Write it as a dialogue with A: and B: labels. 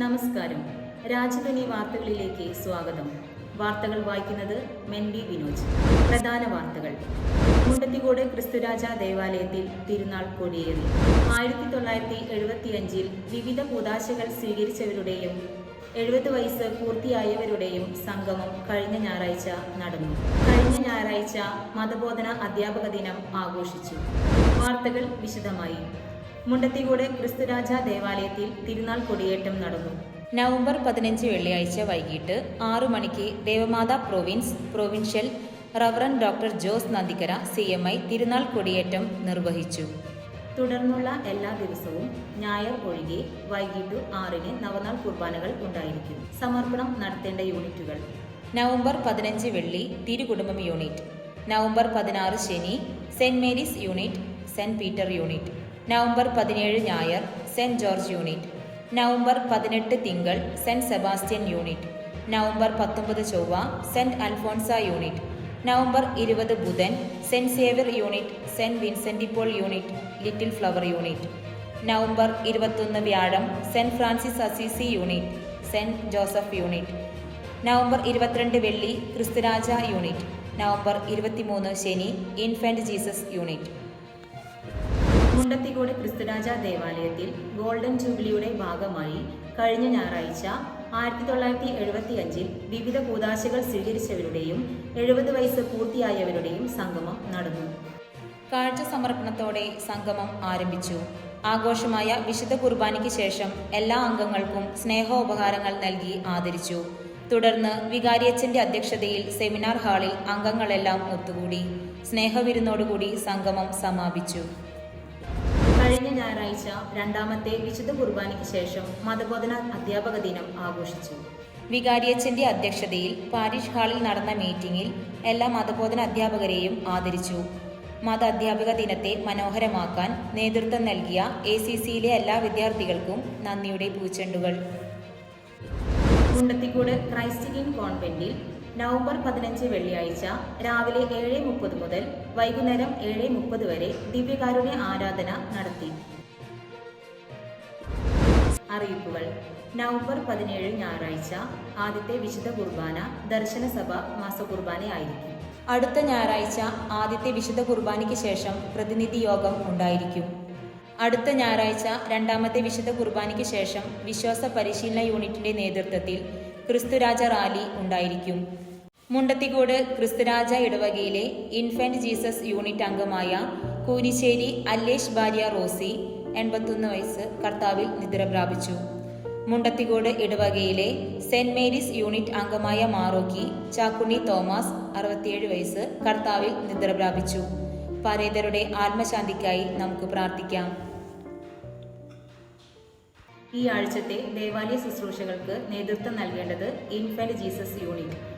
A: നമസ്കാരം. രാജധാനി വാർത്തകളിലേക്ക് സ്വാഗതം. വാർത്തകൾ വായിക്കുന്നത് മെൻഡി വിനോജ്. പ്രധാന വാർത്തകൾ. മുണ്ടത്തിക്കോട് ക്രിസ്തുരാജ ദേവാലയത്തിൽ തിരുനാൾ കൊടിയേറി. ആയിരത്തി തൊള്ളായിരത്തി എഴുപത്തിയഞ്ചിൽ വിവിധ കൂതാശകൾ സ്വീകരിച്ചവരുടെയും എഴുപത് വയസ്സ് പൂർത്തിയായവരുടെയും സംഗമം കഴിഞ്ഞ ഞായറാഴ്ച നടന്നു. കഴിഞ്ഞ ഞായറാഴ്ച മതബോധന അധ്യാപക ദിനം ആഘോഷിച്ചു. വാർത്തകൾ വിശദമായി. മുണ്ടത്തിക്കോട് ക്രിസ്തുരാജ ദേവാലയത്തിൽ തിരുനാൾ കൊടിയേറ്റം നടന്നു. നവംബർ പതിനഞ്ച് വെള്ളിയാഴ്ച വൈകിട്ട് ആറു മണിക്ക് Devamatha province provincial reverend doctor Jose Nandikkara C M I തിരുനാൾ കൊടിയേറ്റം നിർവഹിച്ചു. തുടർന്നുള്ള എല്ലാ ദിവസവും ഞായർ ഒഴികെ വൈകിട്ട് ആറിന് നവനാൾ കുർബാനകൾ ഉണ്ടായിരിക്കും. സമർപ്പണം നടത്തേണ്ട യൂണിറ്റുകൾ. നവംബർ പതിനഞ്ച് വെള്ളി തിരുകുടുംബം യൂണിറ്റ്. നവംബർ പതിനാറ് ശനി Saint Mary's unit Saint Peter unit. November പതിനേഴ് ഞായർ സെന്റ് ജോർജ് യൂണിറ്റ്. നവംബർ പതിനെട്ട് തിങ്കൾ സെന്റ് സെബാസ്റ്റ്യൻ യൂണിറ്റ്. നവംബർ പത്തൊമ്പത് ചൊവ്വ സെന്റ് അൽഫോൺസ യൂണിറ്റ്. നവംബർ ഇരുപത് ബുധൻ Saint Xavier unit Saint Vincent Paul unit little flower unit. November ഇരുപത്തൊന്ന് വ്യാഴം Saint Francis Assisi unit Saint Joseph unit. November ഇരുപത്തിരണ്ട് വെള്ളി ക്രിസ്തുരാജ യൂണിറ്റ്. നവംബർ ഇരുപത്തിമൂന്ന് ശനി ഇൻഫന്റ് ജീസസ് യൂണിറ്റ്. മുണ്ടത്തിക്കോട് ക്രിസ്തുരാജ ദേവാലയത്തിൽ ഗോൾഡൻ ജൂബിലിയുടെ ഭാഗമായി കഴിഞ്ഞ ഞായറാഴ്ച ആയിരത്തി തൊള്ളായിരത്തി എഴുപത്തി അഞ്ചിൽ വിവിധ കൂതാശകൾ സ്വീകരിച്ചവരുടെയും എഴുപത് വയസ്സ് പൂർത്തിയായവരുടെയും സംഗമം നടന്നു. കാഴ്ച സമർപ്പണത്തോടെ സംഗമം ആരംഭിച്ചു. ആഘോഷമായ വിശുദ്ധ കുർബാനയ്ക്ക് ശേഷം എല്ലാ അംഗങ്ങൾക്കും സ്നേഹോപഹാരങ്ങൾ നൽകി ആദരിച്ചു. തുടർന്ന് വികാരിയച്ചന്റെ അധ്യക്ഷതയിൽ സെമിനാർ ഹാളിൽ അംഗങ്ങളെല്ലാം ഒത്തുകൂടി. സ്നേഹവിരുന്നോടുകൂടി സംഗമം സമാപിച്ചു. കഴിഞ്ഞ ഞായറാഴ്ച രണ്ടാമത്തെ വിശുദ്ധ കുർബാനയ്ക്ക് ശേഷം മതബോധന അധ്യാപക ദിനം ആഘോഷിച്ചു. വികാരിയച്ചന്റെ അധ്യക്ഷതയിൽ പാരിഷ് ഹാളിൽ നടന്ന മീറ്റിംഗിൽ എല്ലാ മതബോധന അധ്യാപകരെയും ആദരിച്ചു. മത അധ്യാപക ദിനത്തെ മനോഹരമാക്കാൻ നേതൃത്വം നൽകിയ എ സി സിയിലെ എല്ലാ വിദ്യാർത്ഥികൾക്കും നന്ദിയുടെ പൂച്ചെണ്ടുകൾ. കുണ്ടത്തിക്കൂട് ക്രൈസ്റ്റ് കോൺവെന്റിൽ നവംബർ പതിനഞ്ച് വെള്ളിയാഴ്ച രാവിലെ ഏഴ് മുപ്പത് മുതൽ വൈകുന്നേരം ഏഴ് മുപ്പത് വരെ ദിവ്യകാരുണ്യ ആരാധന നടത്തി. അറിയിപ്പുകൾ. നവംബർ പതിനേഴ് ഞായറാഴ്ച ആദ്യത്തെ വിശുദ്ധ കുർബാന ദർശനസഭ മാസ കുർബാനയായിരിക്കും അടുത്ത ഞായറാഴ്ച ആദ്യത്തെ വിശുദ്ധ കുർബാനയ്ക്ക് ശേഷം പ്രതിനിധി യോഗം ഉണ്ടായിരിക്കും. അടുത്ത ഞായറാഴ്ച രണ്ടാമത്തെ വിശുദ്ധ കുർബാനയ്ക്ക് ശേഷം വിശ്വാസ പരിശീലന യൂണിറ്റിന്റെ നേതൃത്വത്തിൽ ക്രിസ്തുരാജ റാലി ഉണ്ടായിരിക്കും. മുണ്ടത്തിക്കോട് ക്രിസ്തുരാജ ഇടവകയിലെ ഇൻഫന്റ് ജീസസ് യൂണിറ്റ് അംഗമായ കൂനിശ്ശേരി അല്ലേഷ് ഭാര്യ റോസി എൺപത്തൊന്ന് വയസ്സ് കർത്താവിൽ നിദ്ര പ്രാപിച്ചു. മുണ്ടത്തിക്കോട് ഇടവകയിലെ സെന്റ് മേരീസ് യൂണിറ്റ് അംഗമായ മാറോക്കി ചാക്കുണ്ണി തോമസ് അറുപത്തിയേഴ് വയസ്സ് കർത്താവിൽ നിദ്ര പ്രാപിച്ചു. പരേതരുടെ ആത്മശാന്തിക്കായി നമുക്ക് പ്രാർത്ഥിക്കാം. ഈ ആഴ്ചത്തെ ദേവാലയ ശുശ്രൂഷകൾക്ക് നേതൃത്വം നൽകേണ്ടത് ഇൻഫന്റ് ജീസസ് യൂണിറ്റ്.